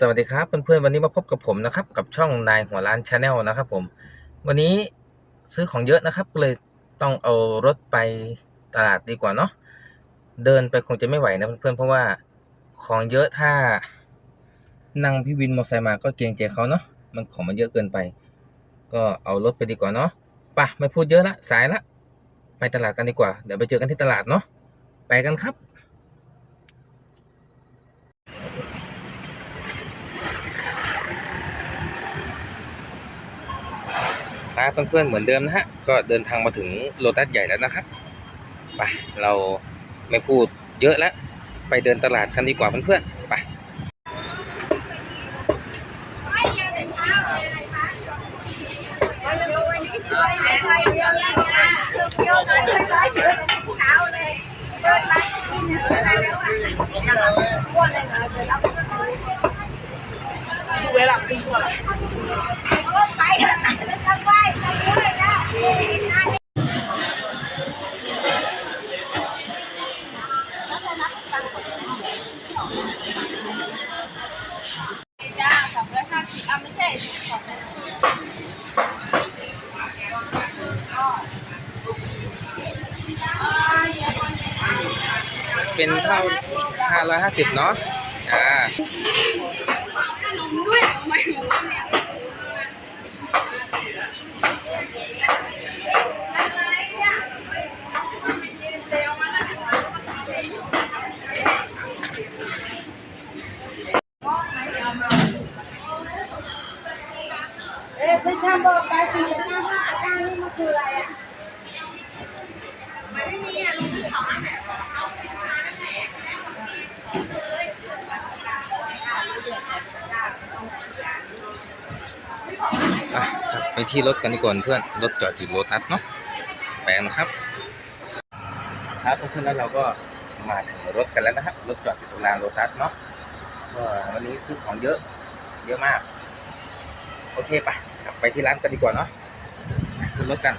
สวัสดีครับเพื่อนๆวันนี้มาพบกับผมนะครับ กับช่องนายหัวร้านชาแนลนะครับ ผม วันนี้ซื้อของเยอะนะครับเลยต้องเอารถไปตลาดดีกว่าเนาะเดินไปคงจะไม่ไหวนะเพื่อนๆเพราะว่าของเยอะถ้านั่งพี่วินมอเตอร์ไซค์มาก็เกรงใจเขาเนาะมันของมันเยอะเกินไป ก็เอารถไปดีกว่าเนาะปะไม่พูดเยอะละสายละ ไปตลาดกันดีกว่าเดี๋ยวไปเจอกันที่ตลาดเนาะไปกันครับ ครับเพื่อนๆเหมือนเดิมนะฮะ ก็เดินทางมาถึงโลตัสใหญ่แล้วนะครับไปเราไม่พูดเยอะแล้ว ไปเดินตลาดกันดีกว่าเพื่อนๆไป จ้าสามร้อยห้าสิบอะไม่ใช่สองร้อยเป็นเท่า550เนาะ อ่าด้วยไม่ ไปที่รถกันดีกว่าเพื่อน รถจอดอยู่โลตัสเนาะแปลนะครับ ครับเพื่อนแล้วเราก็มาถึงรถกันแล้วนะครับ รถจอดอยู่ตรงลานโลตัสเนาะวันนี้ซื้อของเยอะ เยอะมาก โอเคไปกลับไปที่ร้านกันดีกว่าเนาะขึ้นรถกัน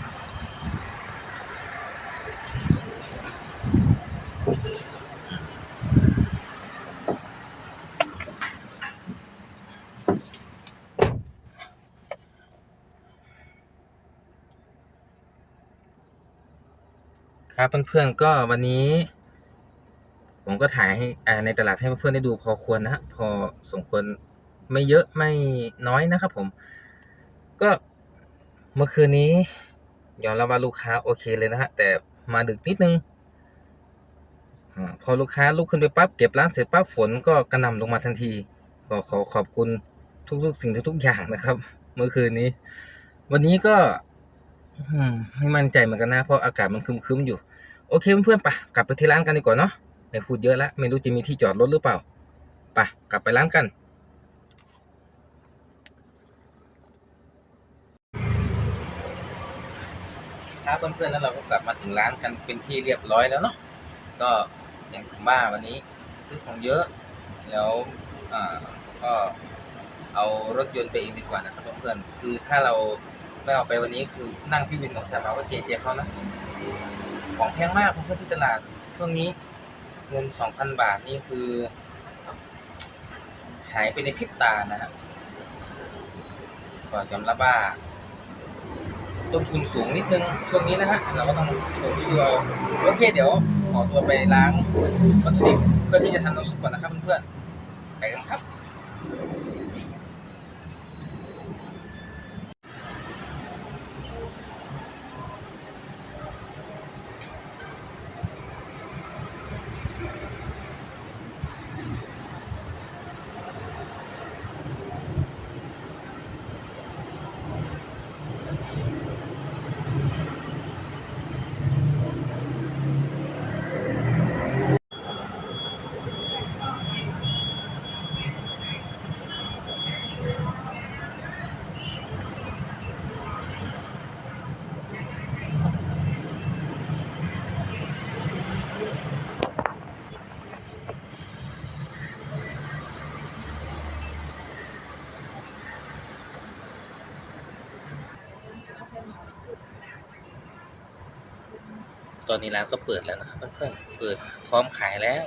ครับเพื่อนๆก็วันนี้ ผมก็ถ่ายให้ในตลาดให้เพื่อนๆได้ดูพอควรนะฮะพอสมควรไม่เยอะไม่น้อยนะครับผม ก็เมื่อคืนนี้ยอมรับว่าลูกค้าโอเคเลยนะฮะแต่มาดึกนิดนึงพอลูกค้าลุกขึ้นไปปั๊บเก็บร้านเสร็จปั๊บฝนก็กระหน่ำลงมาทันที ก็ขอขอบคุณทุกๆ สิ่งทุกๆอย่างนะครับ เมื่อคืนนี้ วันนี้ก็ ไม่มั่นใจเหมือนกันนะ เพราะอากาศมันคึมๆอยู่ โอเคเพื่อนๆไปกลับไปที่ร้านกันดีกว่าเนาะไม่พูดเยอะแล้วไม่รู้จะมีที่จอดรถหรือเปล่าไปกลับไปร้านกัน ครับเพื่อนๆแล้วเราก็กลับมาถึงร้านกันเป็นที่เรียบร้อยแล้วเนาะก็อย่างผมว่าวันนี้ซื้อของเยอะ แล้วอ่าก็เอารถยนต์ไปเองดีกว่านะครับเพื่อนๆคือถ้าเรา ไม่เอาไปวันนี้คือนั่งพี่วินของสามาว่าเจเจเขานะ ของแพงมากเพื่อนๆที่ตลาดช่วงนี้ เงินสองพันบาทนี่คือ หายไปในพริบตานะฮะก็ยอมรับว่าต้นทุนสูงนิดนึงช่วงนี้นะฮะเราก็ต้องลงเชื่อโอเคเดี๋ยวขอตัวไปล้างวัตถุดิบเพื่อที่จะทำน้ำซุปก่อนนะครับเพื่อนๆไปกันครับ ตอนนี้ร้านก็เปิดแล้วนะครับเพื่อนๆเปิดพร้อมขายแล้ว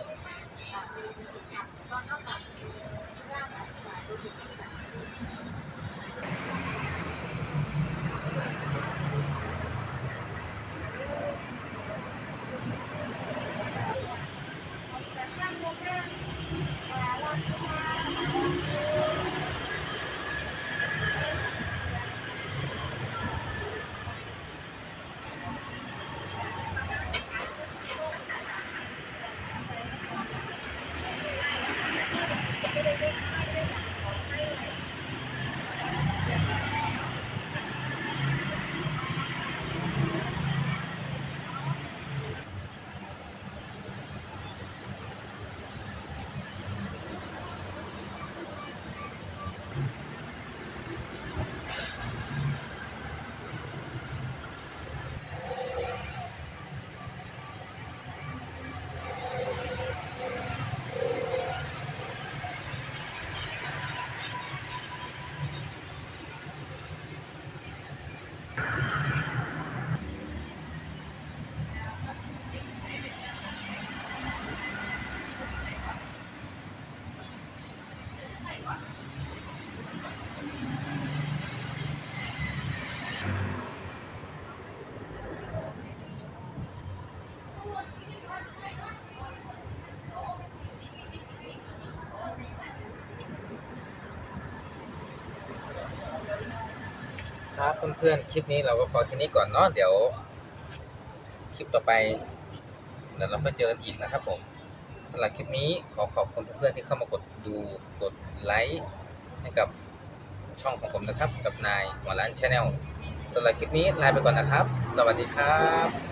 ครับเพื่อนๆ คลิปนี้เราก็พอแค่นี้ก่อนเนาะเดี๋ยว คลิปต่อไปเดี๋ยวเราค่อยเจอกันอีกนะครับผมสำหรับคลิปนี้ขอขอบคุณเพื่อนๆที่เข้ามากดดูกดไลค์ให้กับช่องของผมนะครับ กับนายหมอร้านชาแนลสำหรับคลิปนี้ลาไปก่อนนะครับ สวัสดีครับ